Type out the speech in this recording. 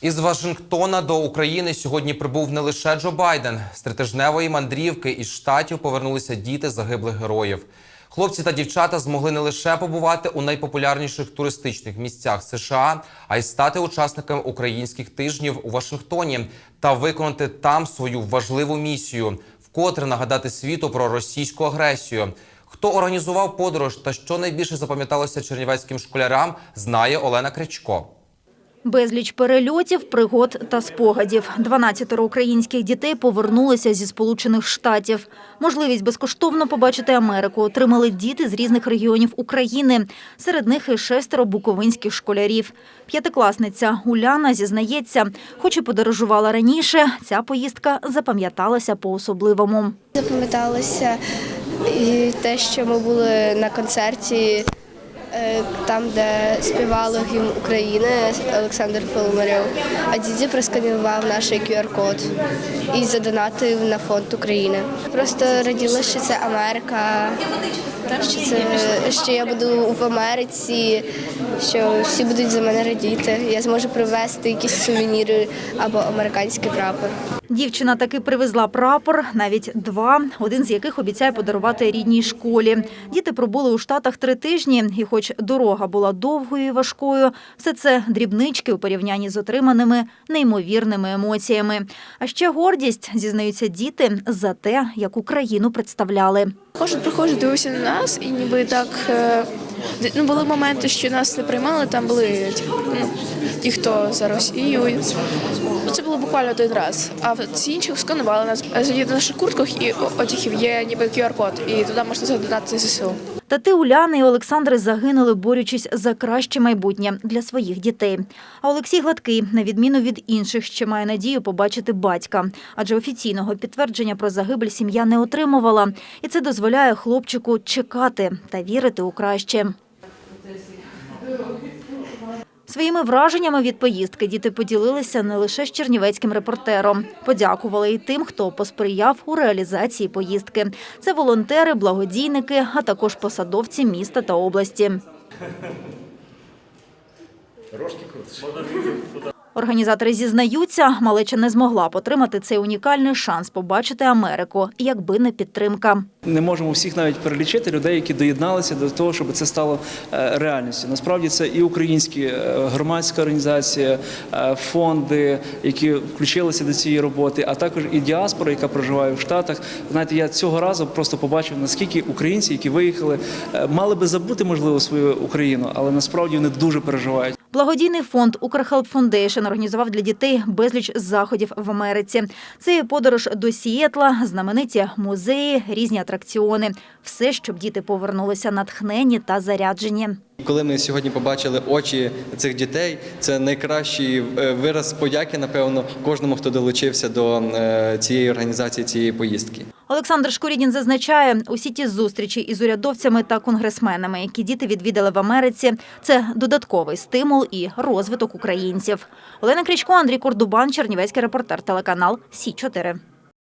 Із Вашингтона до України сьогодні прибув не лише Джо Байден. З тритижневої мандрівки із штатів повернулися діти загиблих героїв. Хлопці та дівчата змогли не лише побувати у найпопулярніших туристичних місцях США, а й стати учасниками українських тижнів у Вашингтоні та виконати там свою важливу місію вкотре нагадати світу про російську агресію. Хто організував подорож та що найбільше запам'яталося чернівецьким школярам, знає Олена Кричко. Безліч перельотів, пригод та спогадів. 12 українських дітей повернулися зі Сполучених Штатів. Можливість безкоштовно побачити Америку отримали діти з різних регіонів України. Серед них і шестеро буковинських школярів. П'ятикласниця Уляна зізнається, хоч і подорожувала раніше, ця поїздка запам'яталася по-особливому. Запам'яталося і те, що ми були на концерті, там, де співали гімн України Олександр Пономарьов, а діді просканував наш QR-код і задонатив на фонд України. Просто раділа, що це Америка, що, це, що я буду в Америці, що всі будуть за мене радіти. Я зможу привезти якісь сувеніри або американський прапор. Дівчина таки привезла прапор, навіть два, один з яких обіцяє подарувати рідній школі. Діти пробули у Штатах три тижні, і хоч дорога була довгою і важкою, все це дрібнички у порівнянні з отриманими неймовірними емоціями. А ще гордість, зізнаються діти, за те, як Україну представляли. Кожен приходить, дивився на нас, і ніби так е, ну, були моменти, що нас не приймали. Там були ну, ті, хто за Росію. Ну, Це було буквально один раз. А всі інші сканували нас. Е, На наших куртках і одягів є ніби QR-код, і туди можна задонатити ЗСУ. Тати Уляни і Олександри загинули, борючись за краще майбутнє для своїх дітей. А Олексій Гладкий, на відміну від інших, ще має надію побачити батька, адже офіційного підтвердження про загибель сім'я не отримувала, і це дозволяє хлопчику чекати та вірити у краще. Своїми враженнями від поїздки діти поділилися не лише з чернівецьким репортером. Подякували і тим, хто посприяв у реалізації поїздки. Це волонтери, благодійники, а також посадовці міста та області. Організатори зізнаються, малеча не змогла потримати цей унікальний шанс побачити Америку, якби не підтримка. Не можемо всіх навіть перелічити людей, які доєдналися до того, щоб це стало е, реальністю. Насправді це і українські е, громадська організація, е, фонди, які включилися до цієї роботи, а також і діаспора, яка проживає в Штатах. Знаєте, я цього разу просто побачив, наскільки українці, які виїхали, мали би забути можливо свою Україну, але насправді вони дуже переживають. Благодійний фонд Укрхелп Фондейшн організував для дітей безліч заходів в Америці. Це і подорож до Сієтла, знамениті музеї, різні атракціони. Все, щоб діти повернулися натхнені та заряджені. Коли ми сьогодні побачили очі цих дітей, це найкращий е, вираз подяки, напевно, кожному, хто долучився до е, цієї організації, цієї поїздки. Олександр Шкурідін зазначає, усі ті зустрічі із урядовцями та конгресменами, які діти відвідали в Америці, це додатковий стимул і розвиток українців. Олена Крічко, Андрій Кордубан, Чернівецький репортер, телеканал Сі 4